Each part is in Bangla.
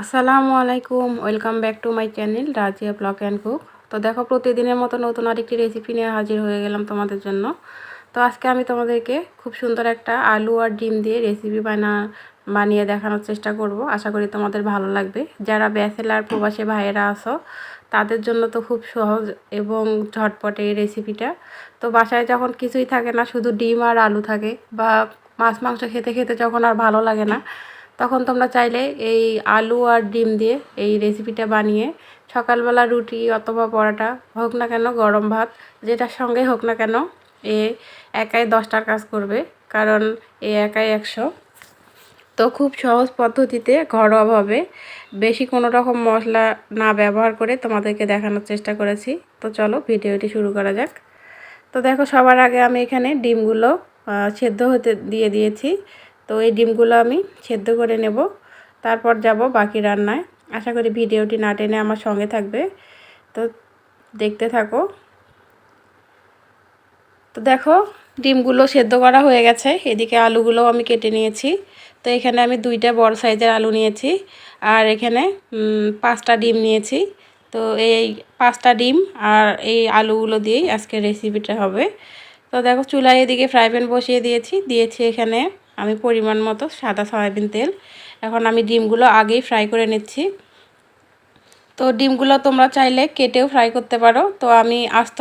আসসালামু আলাইকুম, welcome back to my channel Razia blog and cook. তো দেখো, প্রতিদিনের মতো নতুন আরেকটি রেসিপি নিয়ে হাজির হয়ে গেলাম তোমাদের জন্য। তো আজকে আমি তোমাদেরকে খুব সুন্দর একটা আলু আর ডিম দিয়ে রেসিপি বানা, বানিয়ে দেখানোর চেষ্টা করব। আশা করি তোমাদের ভালো লাগবে। যারা ব্যাচেলার প্রবাসী ভাইয়েরা আসো তাদের জন্য তো খুব সহজ এবং ঝটপট এই রেসিপিটা তো বাসায় যখন কিছুই থাকে না, শুধু ডিম আর আলু থাকে বা মাছ, মাংস খেতে খেতে যখন আর ভালো লাগে না তখন তোমরা চাইলে এই আলু আর ডিম দিয়ে এই রেসিপিটা বানিয়ে সকালবেলা রুটি অথবা পরোটা হোক না কেন গরম ভাত, যেটার সঙ্গে হোক না কেন এ একাই দশটার কাজ করবে, কারণ এ একাই একশো। তো খুব সহজ পদ্ধতিতে ঘরোয়াভাবে বেশি কোনো রকম মশলা না ব্যবহার করে তোমাদেরকে দেখানোর চেষ্টা করেছি। তো চলো ভিডিওটি শুরু করা যাক। তো দেখো সবার আগে আমি এখানে ডিমগুলো সেদ্ধ হতে দিয়ে দিয়েছি। তো এই ডিমগুলো আমি সেদ্ধ করে নেব। তারপর যাব বাকি রান্নায়। আশা করি ভিডিওটি না টেনে আমার সঙ্গে থাকবে। তো দেখতে থাকো। তো দেখো, ডিমগুলো সেদ্ধ করা হয়ে গেছে। এদিকে আলুগুলো আমি কেটে নিয়েছি। তো এখানে আমি দুইটা বড় সাইজের আলু নিয়েছি। আর এখানে পাঁচটা ডিম নিয়েছি। তো এই পাঁচটা ডিম আর এই আলুগুলো দিয়েই আজকে রেসিপিটা হবে। তো দেখো, চুলায় এদিকে ফ্রাই প্যান বসিয়ে দিয়েছি। দিয়েছি এখানে আমি পরিমাণ মতো সাদা সয়াবিন তেল। এখন আমি ডিমগুলো আগেই ফ্রাই করে নিচ্ছি। তো ডিমগুলো তোমরা চাইলে কেটেও ফ্রাই করতে পারো। তো আমি আস্ত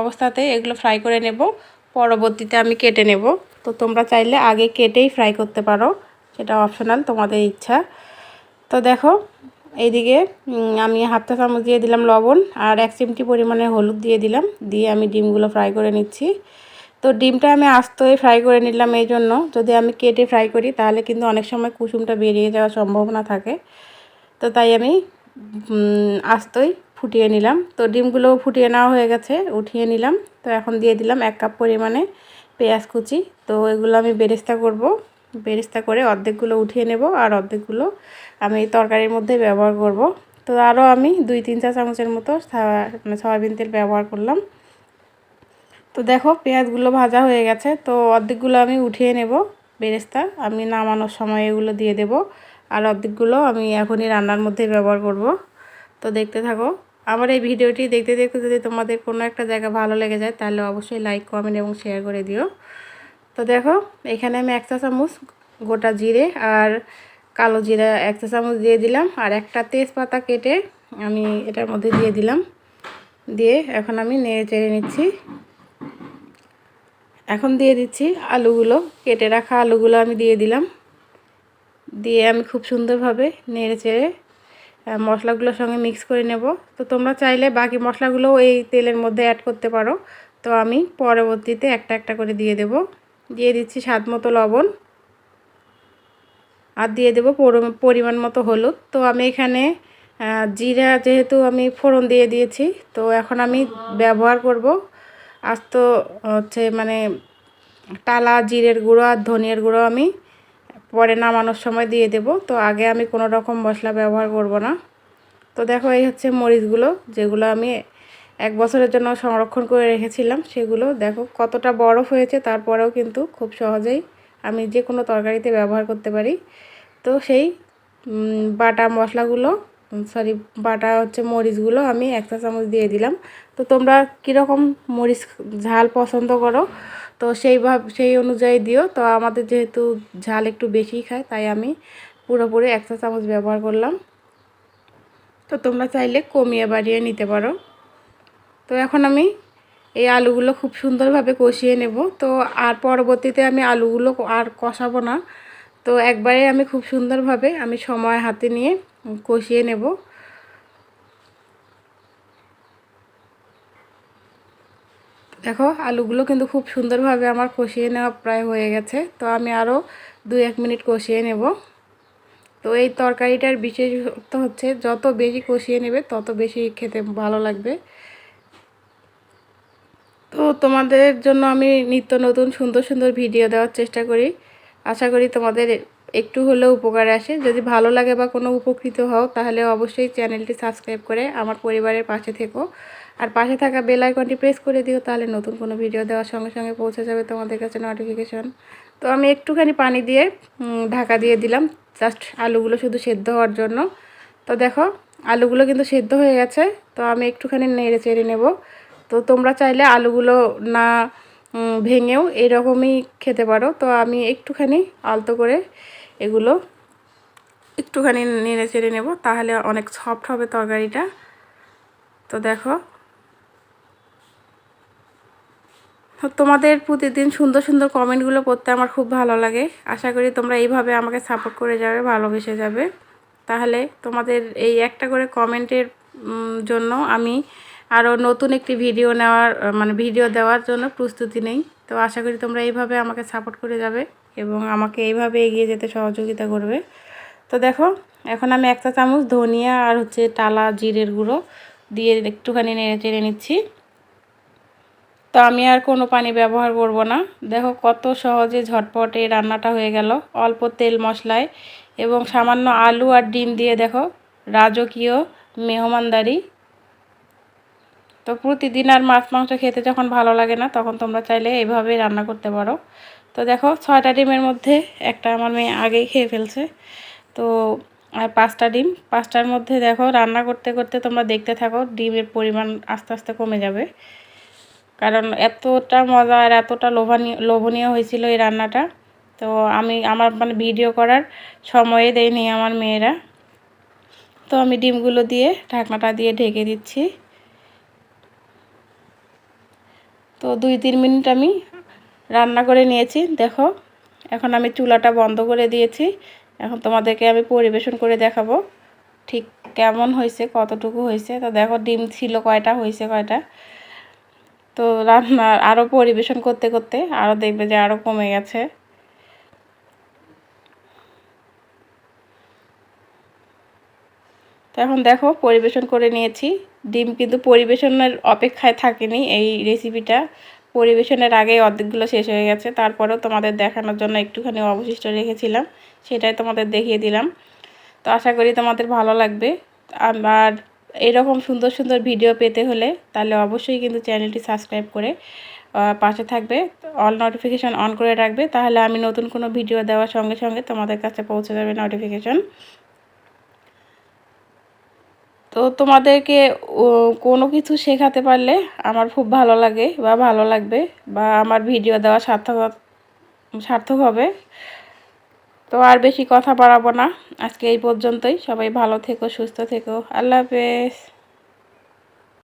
অবস্থাতে এগুলো ফ্রাই করে নেব। পরবর্তীতে আমি কেটে নেব। তো তোমরা চাইলে আগে কেটেই ফ্রাই করতে পারো। সেটা অপশনাল, তোমাদের ইচ্ছা। তো দেখো, এইদিকে আমি হাফটা চামচ দিয়ে দিলাম লবণ আর এক চিমটি পরিমাণে হলুদ দিয়ে দিলাম। দিয়ে আমি ডিমগুলো ফ্রাই করে নিচ্ছি। তো ডিমটা আমি আস্তই ফ্রাই করে নিলাম এই জন্য যদি আমি কেটে ফ্রাই করি, তাহলে কিন্তু অনেক সময় কুসুমটা বেরিয়ে যাওয়ার সম্ভাবনা থাকে। তো তাই আমি আস্তই ফুটিয়ে নিলাম। তো ডিমগুলো ফুটিয়ে নেওয়া হয়ে গেছে, উঠিয়ে নিলাম। তো এখন দিয়ে দিলাম এক কাপ পরিমাণে পেঁয়াজ কুচি। তো এগুলো আমি বেরেস্তা করব। বেরেস্তা করে অর্ধেকগুলো উঠিয়ে নেব আর অর্ধেকগুলো আমি তরকারির মধ্যে ব্যবহার করব। তো আরও আমি দুই, তিন চা চামচের মতো মানে সয়াবিন তেল ব্যবহার করলাম। তো দেখো, পেঁয়াজগুলো ভাজা হয়ে গেছে। তো অর্ধেকগুলো আমি উঠিয়ে নেব বেরেস্তা। আমি নামানোর সময় এগুলো দিয়ে দেব। আর অর্ধেকগুলো আমি এখনই রান্নার মধ্যে ব্যবহার করব। তো দেখতে থাকো। আমার এই ভিডিওটি দেখতে দেখতে যদি তোমাদের কোনো একটা জায়গা ভালো লেগে যায়, তাহলে অবশ্যই লাইক কমেন্ট এবং শেয়ার করে দিও। তো দেখো, এখানে আমি এক চা চামচ গোটা জিরে আর কালো জিরা এক চা চামচ দিয়ে দিলাম। আর একটা তেজপাতা কেটে আমি এটার মধ্যে দিয়ে দিলাম। দিয়ে এখন আমি নেড়ে চেড়ে নিচ্ছি। এখন দিয়ে দিচ্ছি আলুগুলো, কেটে রাখা আলুগুলো আমি দিয়ে দিলাম। দিয়ে আমি খুব সুন্দরভাবে নেড়ে চেড়ে মশলাগুলোর সঙ্গে মিক্স করে নেব। তো তোমরা চাইলে বাকি মশলাগুলোও এই তেলের মধ্যে অ্যাড করতে পারো। তো আমি পরবর্তীতে একটা একটা করে দিয়ে দেব। দিয়ে দিচ্ছি স্বাদ মতো লবণ। আর দিয়ে দেবো পরিমাণ মতো হলুদ। তো আমি এখানে জিরা যেহেতু আমি ফোড়ন দিয়ে দিয়েছি, তো এখন আমি ব্যবহার করব আস্ত হচ্ছে মানে টালা, জিরের গুঁড়ো আর ধনিয়ার গুঁড়ো আমি পরে নামানোর সময় দিয়ে দেব। তো আগে আমি কোনো রকম মশলা ব্যবহার করব না। তো দেখো এই হচ্ছে মরিচগুলো, যেগুলো আমি এক বছরের জন্য সংরক্ষণ করে রেখেছিলাম, সেগুলো দেখো কতটা বরফ হয়েছে, তারপরেও কিন্তু খুব সহজেই আমি যে কোনো তরকারিতে ব্যবহার করতে পারি। তো সেই বাটা মশলাগুলো সরি বাটা হচ্ছে মরিচগুলো আমি একটা চামচ দিয়ে দিলাম। তো তোমরা কীরকম মরিচ ঝাল পছন্দ করো? তো সেইভাবে সেই অনুযায়ী দিও। তো আমাদের যেহেতু ঝাল একটু বেশি খায়, তাই আমি পুরোপুরি একটা চামচ ব্যবহার করলাম। তো তোমরা চাইলে কমিয়ে বাড়িয়ে নিতে পারো। তো এখন আমি এই আলুগুলো খুব সুন্দরভাবে কষিয়ে নেব। তো আর পরবর্তীতে আমি আলুগুলো আর কষাবো না। তো একবারে আমি খুব সুন্দরভাবে আমি সময় হাতে নিয়ে কষিয়ে নেব। দেখো, আলুগুলো কিন্তু খুব সুন্দরভাবে আমার কষিয়ে নেওয়া প্রায় হয়ে গেছে। তো আমি আরও দুই এক মিনিট কষিয়ে নেব। তো এই তরকারিটার বিশেষত্ব হচ্ছে, যত বেশি কষিয়ে নেবে, তত বেশি খেতে ভালো লাগবে। তো তোমাদের জন্য আমি নিত্য নতুন, সুন্দর সুন্দর ভিডিও দেওয়ার চেষ্টা করি। আশা করি তোমাদের একটু হলেও উপকারে আসে। যদি ভালো লাগে বা কোনো উপকৃত হও, তাহলে অবশ্যই চ্যানেলটি সাবস্ক্রাইব করে আমার পরিবারের পাশে থেকো। আর পাশে থাকা বেল আইকনটি প্রেস করে দিও, তাহলে নতুন কোনো ভিডিও দেওয়ার সঙ্গে সঙ্গে পৌঁছে যাবে তোমাদের কাছে নোটিফিকেশন তো আমি একটুখানি পানি দিয়ে ঢাকা দিয়ে দিলাম। জাস্ট আলুগুলো শুধু সেদ্ধ হওয়ার জন্য। তো দেখো, আলুগুলো কিন্তু সেদ্ধ হয়ে গেছে। তো আমি একটুখানি নেড়ে চেড়ে নেব। তো তোমরা চাইলে আলুগুলো না ভেঙেও এরকমই খেতে পারো। তো আমি একটুখানি আলতো করে এগুলো একটুখানি নেড়ে চেড়ে নেব, তাহলে অনেক সফট হবে তরকারিটা। তো দেখো তো তোমাদের প্রতিদিন সুন্দর সুন্দর কমেন্টগুলো পড়তে আমার খুব ভালো লাগে। আশা করি তোমরা এইভাবে আমাকে সাপোর্ট করে যাবে, ভালোবেসে যাবে। তাহলে তোমাদের এই একটা করে কমেন্টের জন্য আমি আরও নতুন একটি ভিডিও নেওয়ার মানে ভিডিও দেওয়ার জন্য প্রস্তুতি নেই। তো আশা করি তোমরা এইভাবে আমাকে সাপোর্ট করে যাবে এবং আমাকে এইভাবে এগিয়ে যেতে সহযোগিতা করবে। তো দেখো, এখন আমি একটা চামচ ধনিয়া আর হচ্ছে টালা জিরের গুঁড়ো দিয়ে একটুখানি নেড়ে চেড়ে নিচ্ছি। তো আমি আর কোনো পানি ব্যবহার করব না। দেখো কত সহজে ঝটপট এই রান্নাটা হয়ে গেল। অল্প তেল মশলায় এবং সামান্য আলু আর ডিম দিয়ে দেখো, রাজকীয় মেহমানদারি। তো প্রতিদিন আর মাছ, মাংস খেতে যখন ভালো লাগে না, তখন তোমরা চাইলে এইভাবেই রান্না করতে পারো। তো দেখো, ছয়টা ডিমের মধ্যে একটা আমার মেয়ে আগেই খেয়ে ফেলছে। তো, আর পাঁচটা ডিম। পাঁচটার মধ্যে দেখো, রান্না করতে করতে তোমরা দেখতে থাকো, ডিমের পরিমাণ আস্তে আস্তে কমে যাবে। কারণ এতটা মজা আর এতটা লোভনীয় লোভনীয় হয়েছিল এই রান্নাটা। তো আমি, আমার মানে ভিডিও করার সময়ে দেয়নি আমার মেয়েরা। তো আমি ডিমগুলো দিয়ে ঢাকনাটা দিয়ে ঢেকে দিচ্ছি। তো দুই, তিন মিনিট আমি রান্না করে নিয়েছি। দেখো, এখন আমি চুলাটা বন্ধ করে দিয়েছি। এখন তোমাদেরকে আমি পরিবেশন করে দেখাবো ঠিক কেমন হয়েছে, কতটুকু হয়েছে। তো দেখো, ডিম ছিল কয়টা, হয়েছে কয়টা। তো রান্না আরও পরিবেশন করতে করতে আরও দেখবে যে আরও কমে গেছে। তো এখন দেখো পরিবেশন করে নিয়েছি। ডিম কিন্তু পরিবেশনের অপেক্ষায় থাকেনি এই রেসিপিটা পরিবেশনের আগেই অর্ধেকগুলো শেষ হয়ে গেছে। তারপরেও তোমাদের দেখানোর জন্য একটুখানি অবশিষ্ট রেখেছিলাম। সেটাই তোমাদের দেখিয়ে দিলাম। তো আশা করি তোমাদের ভালো লাগবে। আর এরকম সুন্দর সুন্দর ভিডিও পেতে হলে তাহলে অবশ্যই কিন্তু চ্যানেলটি সাবস্ক্রাইব করে পাশে থাকবে। অল নোটিফিকেশান অন করে রাখবে, তাহলে আমি নতুন কোনো ভিডিও দেওয়ার সঙ্গে সঙ্গে তোমাদের কাছে পৌঁছে যাবে নোটিফিকেশান তো তোমাদেরকে কোনো কিছু শেখাতে পারলে আমার খুব ভালো লাগে বা ভালো লাগবে বা আমার ভিডিও দেওয়া সার্থক সার্থক হবে। তো আর বেশি কথা বাড়াবো না। আজকে এই পর্যন্তই। সবাই ভালো থেকো, সুস্থ থেকো। আল্লাহ হাফেজ।